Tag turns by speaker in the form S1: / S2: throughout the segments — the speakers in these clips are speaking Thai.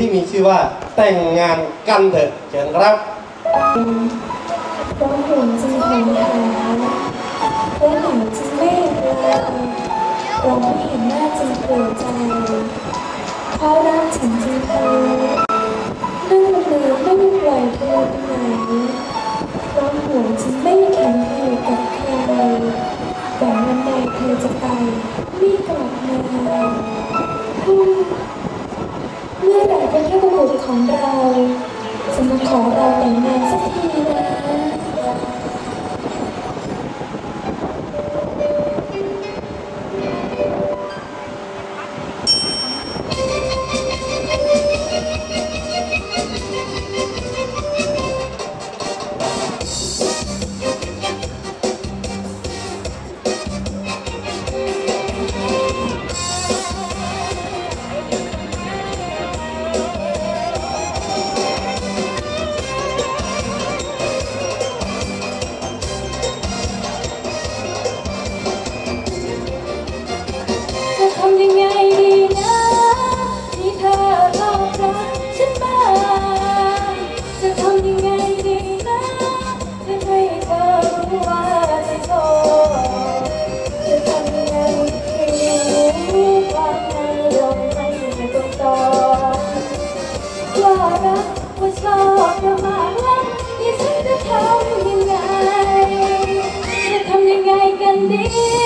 S1: ที่มีชื่อว่าแต่งงานกันเถอะเชิญครับ
S2: ร้องห่วงจึงหงหาและหนาวจึงไม่เลาร้องไม่เห็นหน้าจึงเปลี่ยวใจเพราะรักฉันจึงเธอนั่งเรือไม่ปล่อยเธอไปไหนร้องห่วงจึงไม่แข็งแรงกับใครแต่วันใดเธอจะไปไม่กลับมาทุ่ ไหร่เป็นพระบุตรของเราจะมาขอเราแต่งงานสักทีนะ ไ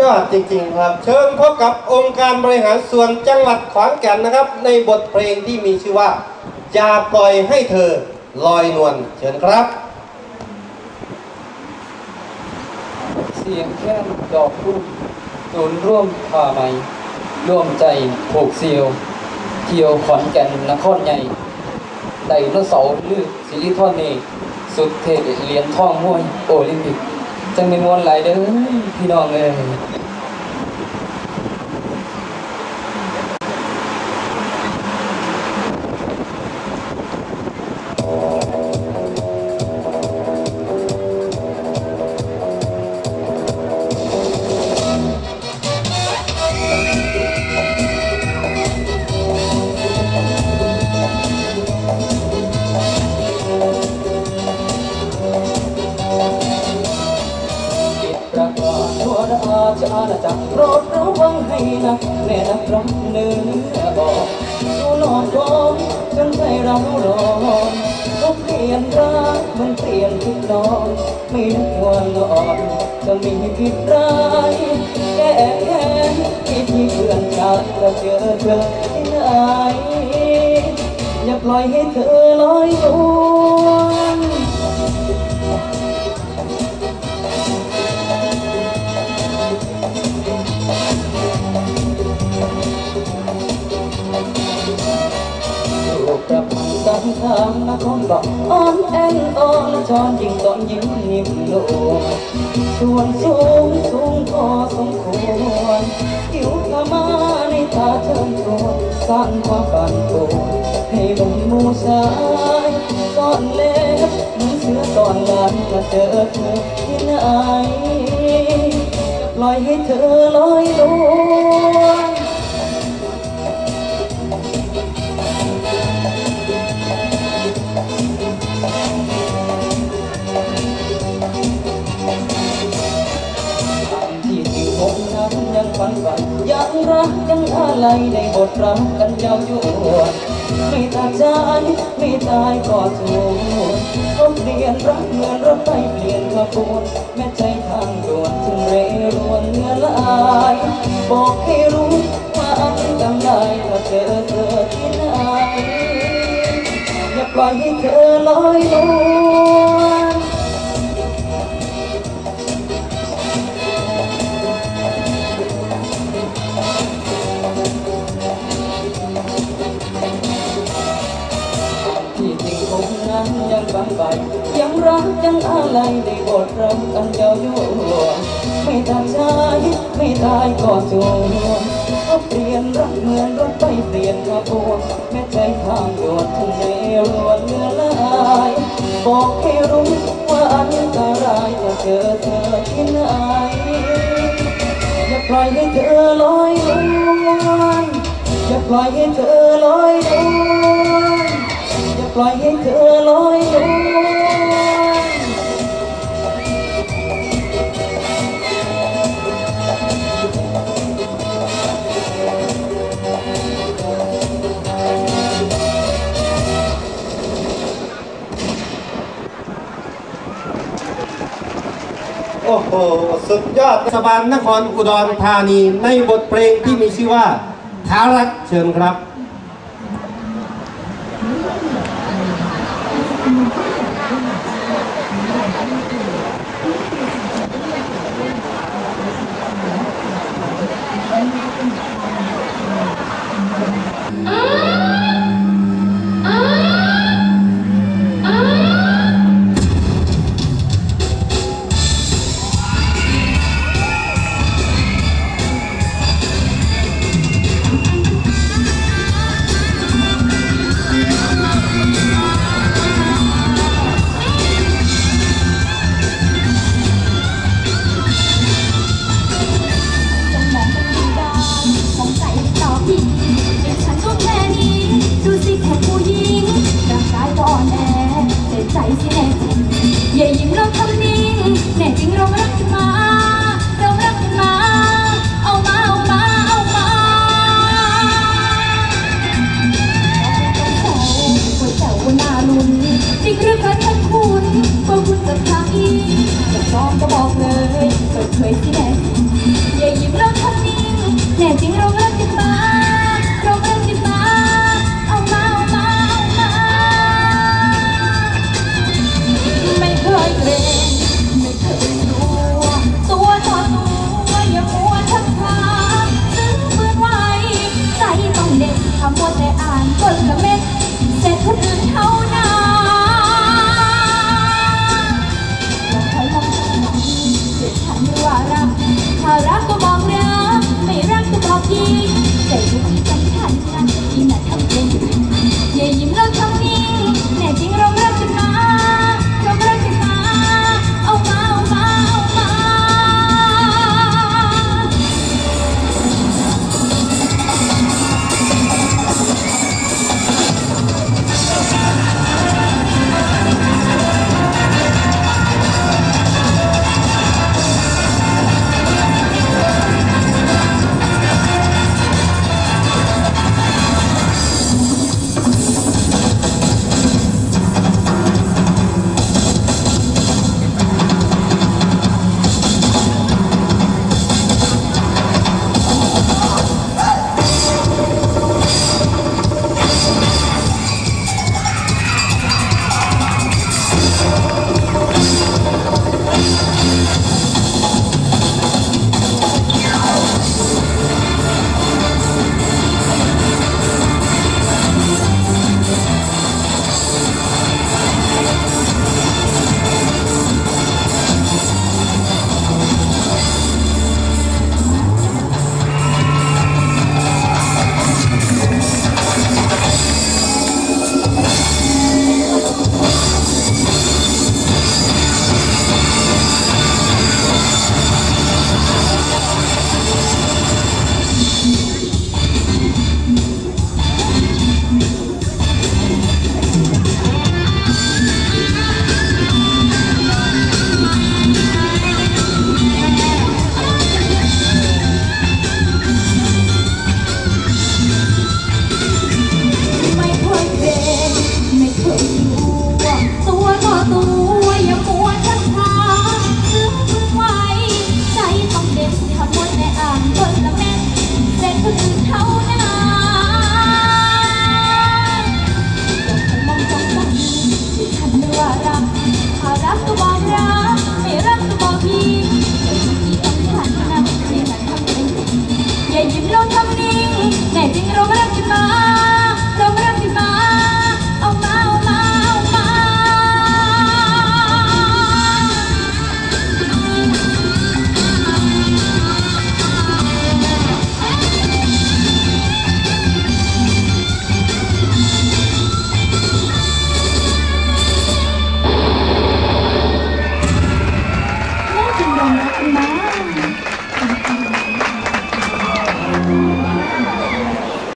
S2: ยอดจริง
S1: ๆครับ เชิญพบกับองค์การบริหารส่วนจังหวัดขอนแก่นนะครับ ในบทเพลงที่มีชื่อว่า อย่าปล่อยให้เธอลอยนวลเชิญครับ
S3: เสียงแค่นดอกรุ่งศูนร่วมผ้าไหมร่วมใจผูกเซียวเที่ยวขอนแก่นนครใหญ่ไดโนเสาร์ลือซิลิทอนเนสุดเทศเหรียญทองมวยโอลิมปิก จังเป็นมวนหลเด้อพี่น้องเลย ประกาศทั่วราชอาณาจักรโปรดระวังให้นักแน่นักรักเนื้อบอกดูนอนกองจนใจเราร้อนก็เปลี่ยนรักมันเปลี่ยนทุกนอนไม่นึกวันอ่อนจะมีผิดร้ายแก้แค้นที่พี่เพื่อนชาติจะเจอเธอที่ไหนอย่าปล่อยให้เธอลอยนวล มันสังทางนครบอกอ่อนแอนออนและจอนยิ่งตอนยิ้มนิ่มนวลส่วนสูงสูงพอสมควรผิวขมาในตาเชิญชวนสร้างความฝันโปรดให้หนุ่มมูชายซ่อนเล็บเหมือนเสือซ่อนลานมาเจอเธอที่ไหนปล่อยให้เธอลอยนวล ฝันฝันยังรักยังอะไรในบทรักกันยาวยวนไม่ตัดใจไม่ตายก็ถูกต้องเปลี่ยนรักเหมือนรถไฟเปลี่ยนขบวนแม้ใจทางด่วนถึงเรรวนเงื่อลายบอกให้รู้ว่าอันจำได้ว่าเจอเธอที่ไหนอย่าปล่อยให้เธอลอยนวล นั้นยังใบยังรักยังอะไรในบทรักกันยาวยั่วไม่ตัดใจไม่ตายก็จงก็เปลี่ยนรักเหมือนรถไปเปลี่ยนขบวนแม้ใจทางด่วนทั้งในรวนเนื้อลายบอกให้รู้ว่าอันตรายจะเจอเธอที่ไหนอย่าปล่อยให้เธอลอยนวลอย่าปล่อยให้เธอลอยนวล ปล่อยให้เธอลอยนวล
S1: โอ้โห สุดยอดสบานนครอุดรธานี ในบทเพลงที่มีชื่อว่าท้ารักเชิญครับ
S2: ใจสิแน่จริงอย่ายิ้มเราทำนิ่งแน่จริงเรารักกันมาเรารักกันมา เอามาเอามาเอามาหัวแถวหัวหน้าลุ้นจริงหรือเปล่าท่านคุณว่าคุณจะทำอีกจะพร้อมก็บอกเลยเปิดเผยสิแน่